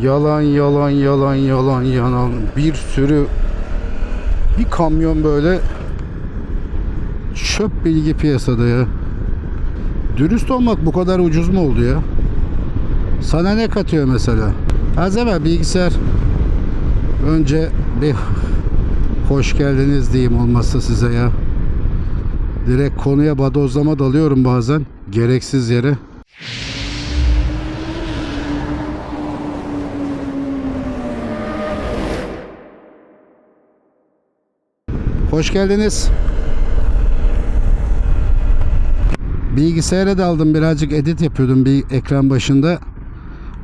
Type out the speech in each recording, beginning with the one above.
Yalan yalan yalan yalan yalan. Bir sürü bir kamyon böyle çöp bilgi piyasada ya. Dürüst olmak bu kadar ucuz mu oldu ya? Sana ne katıyor mesela? Az evvel bilgisayar önce bir hoş geldiniz diyeyim olmazsa size ya. Direkt konuya badozlama dalıyorum bazen. Gereksiz yere. Hoş geldiniz. Bilgisayara daldım birazcık edit yapıyordum bir ekran başında.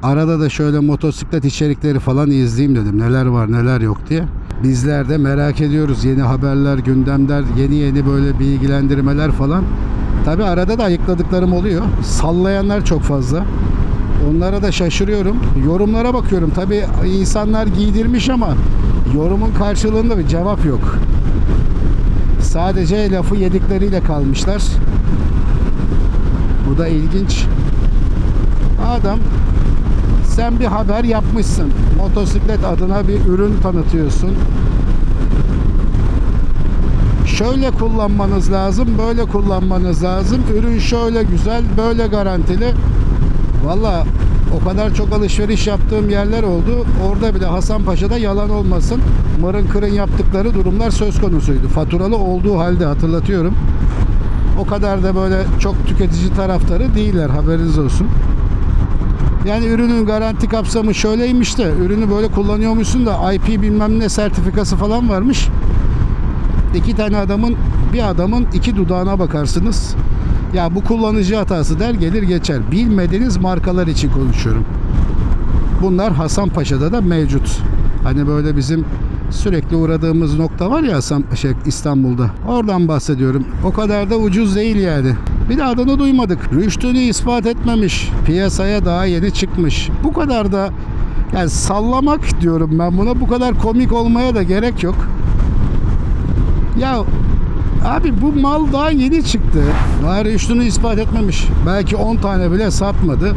Arada da şöyle motosiklet içerikleri falan izleyeyim dedim. Neler var neler yok diye. Bizler de merak ediyoruz yeni haberler, gündemler, yeni yeni böyle bilgilendirmeler falan. Tabi arada da ayıkladıklarım oluyor. Sallayanlar çok fazla. Onlara da şaşırıyorum. Yorumlara bakıyorum. Tabi insanlar giydirmiş ama yorumun karşılığında bir cevap yok. Sadece lafı yedikleriyle kalmışlar. Bu da ilginç. Adam sen bir haber yapmışsın. Motosiklet adına bir ürün tanıtıyorsun. Şöyle kullanmanız lazım, böyle kullanmanız lazım. Ürün şöyle güzel, böyle garantili. Valla o kadar çok alışveriş yaptığım yerler oldu. Orada bile Hasanpaşa'da yalan olmasın. Mırın kırın yaptıkları durumlar söz konusuydu. Faturalı olduğu halde hatırlatıyorum. O kadar da böyle çok tüketici taraftarı değiller haberiniz olsun. Yani ürünün garanti kapsamı şöyleymiş de ürünü böyle kullanıyormuşsun da IP bilmem ne sertifikası falan varmış. İki tane adamın bir adamın iki dudağına bakarsınız. Ya bu kullanıcı hatası der gelir geçer. Bilmediğiniz markalar için konuşuyorum. Bunlar Hasanpaşa'da da mevcut. Hani böyle bizim sürekli uğradığımız nokta var ya Hasan şey, İstanbul'da. Oradan bahsediyorum. O kadar da ucuz değil yani. Bir de adını duymadık. Rüştünü ispat etmemiş. Piyasaya daha yeni çıkmış. Bu kadar da yani sallamak diyorum ben buna. Bu kadar komik olmaya da gerek yok. Ya abi bu mal daha yeni çıktı. Daha rüştünü ispat etmemiş. Belki 10 tane bile satmadı.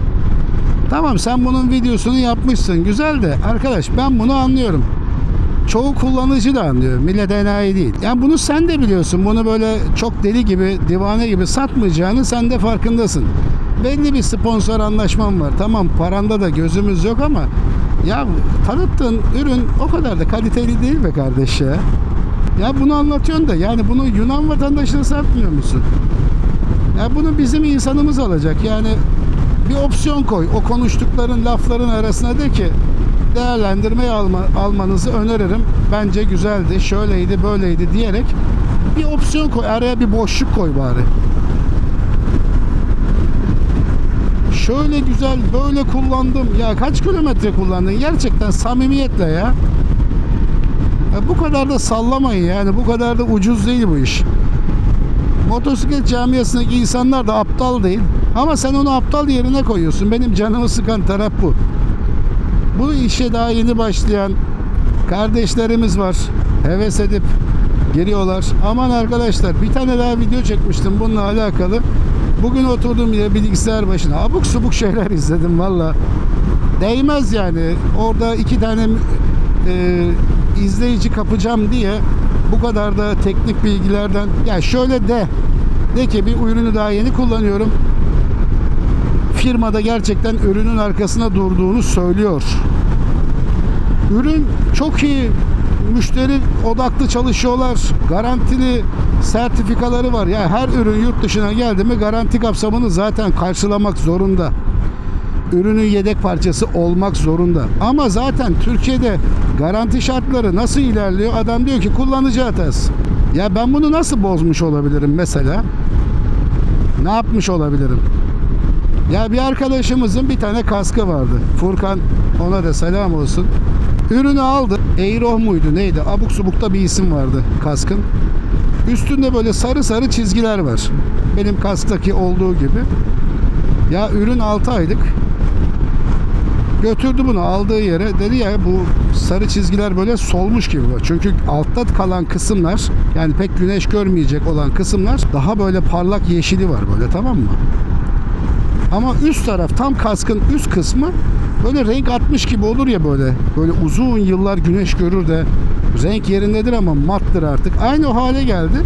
Tamam sen bunun videosunu yapmışsın. Güzel de arkadaş ben bunu anlıyorum. Çoğu kullanıcı da anlıyor. Millet enayi değil. Yani bunu sen de biliyorsun. Bunu böyle çok deli gibi, divane gibi satmayacağını sen de farkındasın. Belli bir sponsor anlaşman var. Tamam paranda da gözümüz yok ama ya tanıttığın ürün o kadar da kaliteli değil be kardeş ya. Ya bunu anlatıyorsun da yani bunu Yunan vatandaşına satmıyor musun? Ya bunu bizim insanımız alacak. Yani bir opsiyon koy. O konuştukların lafların arasına de ki değerlendirmeyi alma, almanızı öneririm. Bence güzeldi, şöyleydi, böyleydi diyerek bir opsiyon koy. Araya bir boşluk koy bari. Şöyle güzel, böyle kullandım. Ya kaç kilometre kullandın? Gerçekten samimiyetle ya. Bu kadar da sallamayın yani. Bu kadar da ucuz değil bu iş. Motosiklet camiasındaki insanlar da aptal değil. Ama sen onu aptal yerine koyuyorsun. Benim canımı sıkan taraf bu. Bu işe daha yeni başlayan kardeşlerimiz var. Heves edip giriyorlar. Aman arkadaşlar bir tane daha video çekmiştim bununla alakalı. Bugün oturdum yine bilgisayar başına. Abuk subuk şeyler izledim valla. Değmez yani. Orada iki tane e, izleyici kapacağım diye bu kadar da teknik bilgilerden ya şöyle de de ki bir ürünü daha yeni kullanıyorum firmada gerçekten ürünün arkasına durduğunu söylüyor. Ürün çok iyi müşteri odaklı çalışıyorlar. Garantili sertifikaları var. Ya her ürün yurt dışına geldi mi garanti kapsamını zaten karşılamak zorunda. Ürünün yedek parçası olmak zorunda. Ama zaten Türkiye'de garanti şartları nasıl ilerliyor? Adam diyor ki kullanıcı hatası. Ya ben bunu nasıl bozmuş olabilirim mesela? Ne yapmış olabilirim? Ya bir arkadaşımızın bir tane kaskı vardı. Furkan ona da selam olsun. Ürünü aldı. Eiroh muydu neydi? Abuk subukta bir isim vardı kaskın. Üstünde böyle sarı sarı çizgiler var. Benim kasktaki olduğu gibi. Ya ürün 6 aylık. Götürdü bunu aldığı yere. Dedi ya bu sarı çizgiler böyle solmuş gibi. Çünkü altta kalan kısımlar yani pek güneş görmeyecek olan kısımlar daha böyle parlak yeşili var böyle tamam mı? Ama üst taraf tam kaskın üst kısmı böyle renk atmış gibi olur ya böyle. Böyle uzun yıllar güneş görür de renk yerindedir ama mattır artık. Aynı o hale geldi.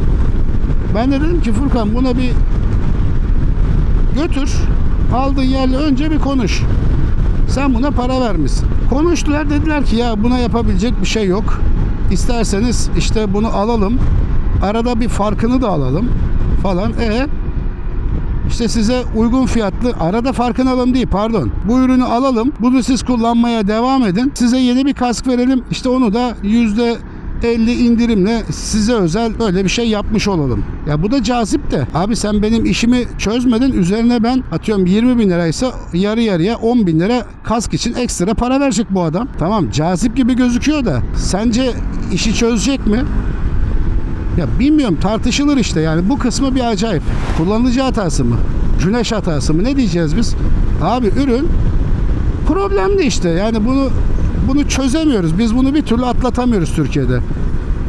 Ben de dedim ki Furkan buna bir götür. Aldığın yerle önce bir konuş. Sen buna para vermişsin. Konuştular dediler ki ya buna yapabilecek bir şey yok. İsterseniz işte bunu alalım. Arada bir farkını da alalım falan. E işte size uygun fiyatlı arada farkını alalım değil pardon. Bu ürünü alalım. Bunu siz kullanmaya devam edin. Size yeni bir kask verelim. İşte onu da yüzde 50 indirimle size özel böyle bir şey yapmış olalım. Ya bu da cazip de. Abi sen benim işimi çözmedin. Üzerine ben atıyorum 20 bin liraysa yarı yarıya 10 bin lira kask için ekstra para verecek bu adam. Tamam cazip gibi gözüküyor da sence işi çözecek mi? Ya bilmiyorum tartışılır işte yani bu kısmı bir acayip. Kullanıcı hatası mı? Güneş hatası mı? Ne diyeceğiz biz? Abi ürün problemli işte. Yani bunu bunu çözemiyoruz. Biz bunu bir türlü atlatamıyoruz Türkiye'de.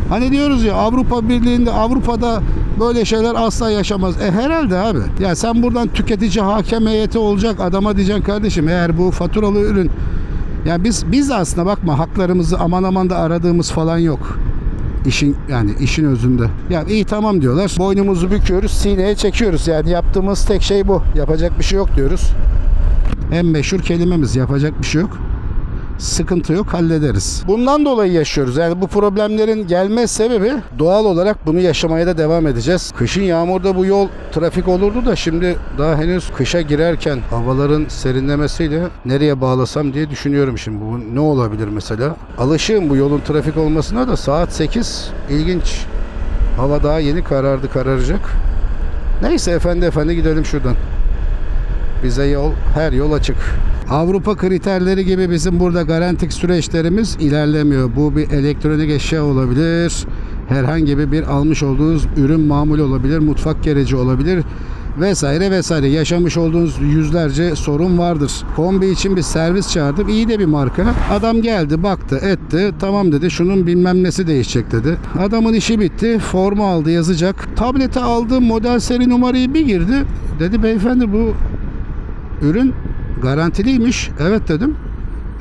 Hani diyoruz ya Avrupa Birliği'nde Avrupa'da böyle şeyler asla yaşamaz. E herhalde abi. Ya sen buradan tüketici hakem heyeti olacak adama diyeceksin kardeşim eğer bu faturalı ürün ya biz biz aslında bakma haklarımızı aman aman da aradığımız falan yok. İşin yani işin özünde. Ya iyi tamam diyorlar. Boynumuzu büküyoruz, sineye çekiyoruz. Yani yaptığımız tek şey bu. Yapacak bir şey yok diyoruz. En meşhur kelimemiz yapacak bir şey yok. Sıkıntı yok hallederiz. Bundan dolayı yaşıyoruz. Yani bu problemlerin gelme sebebi doğal olarak bunu yaşamaya da devam edeceğiz. Kışın yağmurda bu yol trafik olurdu da şimdi daha henüz kışa girerken havaların serinlemesiyle nereye bağlasam diye düşünüyorum şimdi. Bu ne olabilir mesela? Alışığım bu yolun trafik olmasına da saat 8 ilginç. Hava daha yeni karardı kararacak. Neyse efendi efendi gidelim şuradan. Bize yol, her yol açık. Avrupa kriterleri gibi bizim burada garantik süreçlerimiz ilerlemiyor. Bu bir elektronik eşya olabilir. Herhangi bir, bir almış olduğunuz ürün mamul olabilir, mutfak gereci olabilir vesaire vesaire. Yaşamış olduğunuz yüzlerce sorun vardır. Kombi için bir servis çağırdım. İyi de bir marka. Adam geldi, baktı, etti. Tamam dedi. Şunun bilmem nesi değişecek dedi. Adamın işi bitti. Formu aldı, yazacak. Tablete aldı, model seri numarayı bir girdi. Dedi beyefendi bu ürün garantiliymiş. Evet dedim.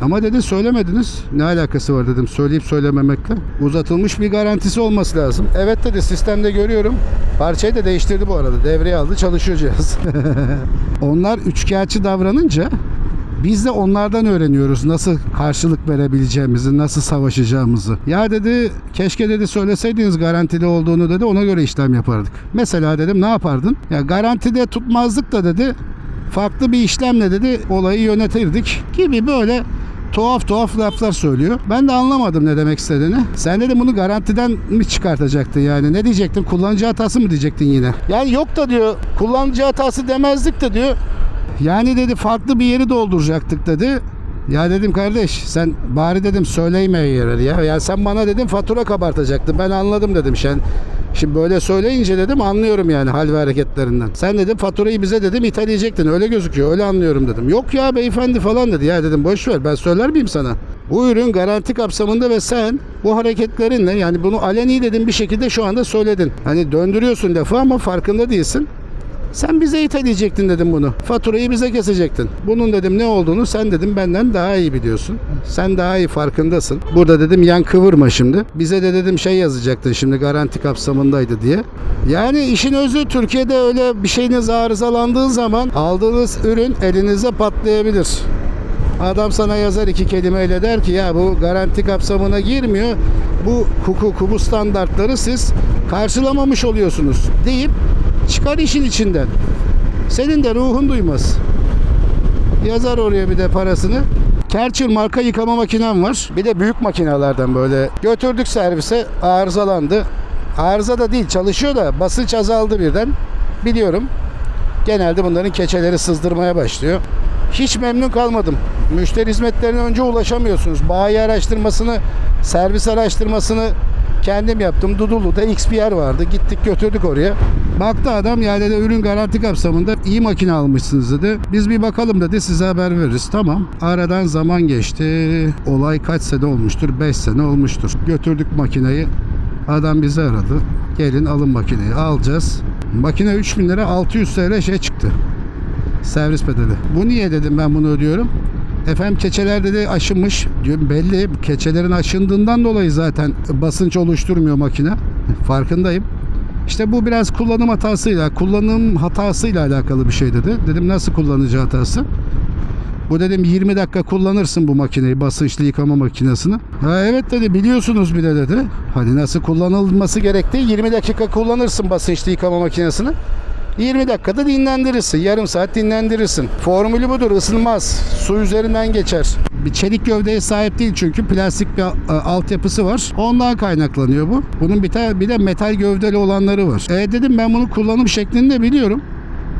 Ama dedi söylemediniz. Ne alakası var dedim söyleyip söylememekle. Uzatılmış bir garantisi olması lazım. Evet dedi sistemde görüyorum. Parçayı da değiştirdi bu arada. Devreye aldı çalışıyor cihaz. Onlar üçkağıtçı davranınca biz de onlardan öğreniyoruz nasıl karşılık verebileceğimizi, nasıl savaşacağımızı. Ya dedi keşke dedi söyleseydiniz garantili olduğunu dedi ona göre işlem yapardık. Mesela dedim ne yapardın? Ya garantide tutmazdık da dedi farklı bir işlemle dedi olayı yönetirdik gibi böyle tuhaf tuhaf laflar söylüyor. Ben de anlamadım ne demek istediğini. Sen dedim bunu garantiden mi çıkartacaktın yani? Ne diyecektin? Kullanıcı hatası mı diyecektin yine? Yani yok da diyor kullanıcı hatası demezdik de diyor. Yani dedi farklı bir yeri dolduracaktık dedi. Ya dedim kardeş sen bari dedim söyleyme yeri ya. Ya sen bana dedim fatura kabartacaktın. Ben anladım dedim sen. Şimdi böyle söyleyince dedim anlıyorum yani hal ve hareketlerinden. Sen dedim faturayı bize dedim ithaleyecektin. Öyle gözüküyor. Öyle anlıyorum dedim. Yok ya beyefendi falan dedi. Ya dedim boş ver ben söyler miyim sana? Bu ürün garanti kapsamında ve sen bu hareketlerinle yani bunu aleni dedim bir şekilde şu anda söyledin. Hani döndürüyorsun lafı ama farkında değilsin. Sen bize ithaleyecektin dedim bunu. Faturayı bize kesecektin. Bunun dedim ne olduğunu sen dedim benden daha iyi biliyorsun. Sen daha iyi farkındasın. Burada dedim yan kıvırma şimdi. Bize de dedim şey yazacaktın şimdi garanti kapsamındaydı diye. Yani işin özü Türkiye'de öyle bir şeyiniz arızalandığı zaman aldığınız ürün elinize patlayabilir. Adam sana yazar iki kelimeyle der ki ya bu garanti kapsamına girmiyor. Bu hukuku, bu standartları siz karşılamamış oluyorsunuz deyip çıkar işin içinden. Senin de ruhun duymaz. Yazar oraya bir de parasını. Kerçil marka yıkama makinem var. Bir de büyük makinelerden böyle. Götürdük servise arızalandı. Arıza da değil çalışıyor da basınç azaldı birden. Biliyorum. Genelde bunların keçeleri sızdırmaya başlıyor. Hiç memnun kalmadım. Müşteri hizmetlerine önce ulaşamıyorsunuz. Bayi araştırmasını, servis araştırmasını kendim yaptım. Dudullu'da X bir yer vardı. Gittik götürdük oraya. Baktı adam yani de ürün garanti kapsamında iyi makine almışsınız dedi. Biz bir bakalım dedi size haber veririz. Tamam. Aradan zaman geçti. Olay kaç sene olmuştur? 5 sene olmuştur. Götürdük makineyi. Adam bizi aradı. Gelin alın makineyi. Alacağız. Makine 3000 lira 600 TL şey çıktı. Servis bedeli. Bu niye dedim ben bunu ödüyorum? Efendim keçeler dedi aşınmış. Belli keçelerin aşındığından dolayı zaten basınç oluşturmuyor makine. Farkındayım. İşte bu biraz kullanım hatasıyla, kullanım hatasıyla alakalı bir şey dedi. Dedim nasıl kullanıcı hatası? Bu dedim 20 dakika kullanırsın bu makineyi, basınçlı yıkama makinesini. Ha evet dedi biliyorsunuz bile dedi. Hani nasıl kullanılması gerektiği 20 dakika kullanırsın basınçlı yıkama makinesini. 20 dakikada dinlendirirsin. Yarım saat dinlendirirsin. Formülü budur. ısınmaz. Su üzerinden geçer. Bir çelik gövdeye sahip değil çünkü plastik bir e, altyapısı var. Ondan kaynaklanıyor bu. Bunun bir, bir de metal gövdeli olanları var. E dedim ben bunu kullanım şeklini de biliyorum.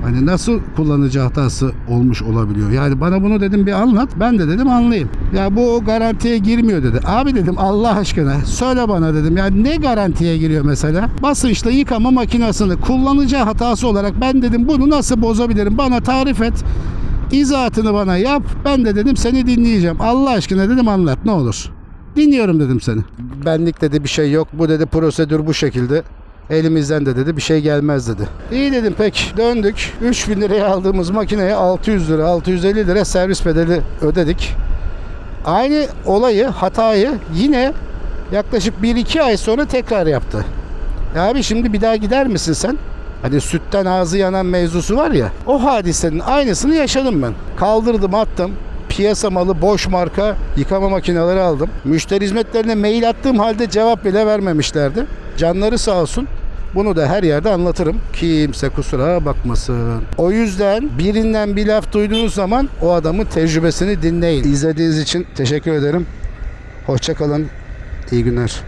Hani nasıl kullanıcı hatası olmuş olabiliyor? Yani bana bunu dedim bir anlat. Ben de dedim anlayayım. Ya bu garantiye girmiyor dedi. Abi dedim Allah aşkına söyle bana dedim. Ya ne garantiye giriyor mesela? Basınçlı yıkama makinesini kullanıcı hatası olarak ben dedim bunu nasıl bozabilirim? Bana tarif et. İzahatını bana yap. Ben de dedim seni dinleyeceğim. Allah aşkına dedim anlat ne olur. Dinliyorum dedim seni. Benlik dedi bir şey yok. Bu dedi prosedür bu şekilde. Elimizden de dedi bir şey gelmez dedi. İyi dedim pek döndük. 3000 liraya aldığımız makineye 600 lira 650 lira servis bedeli ödedik. Aynı olayı hatayı yine yaklaşık 1-2 ay sonra tekrar yaptı. Ya abi şimdi bir daha gider misin sen? Hani sütten ağzı yanan mevzusu var ya. O hadisenin aynısını yaşadım ben. Kaldırdım attım. Piyasa malı boş marka yıkama makineleri aldım. Müşteri hizmetlerine mail attığım halde cevap bile vermemişlerdi. Canları sağ olsun. Bunu da her yerde anlatırım. Kimse kusura bakmasın. O yüzden birinden bir laf duyduğunuz zaman o adamın tecrübesini dinleyin. İzlediğiniz için teşekkür ederim. Hoşçakalın. İyi günler.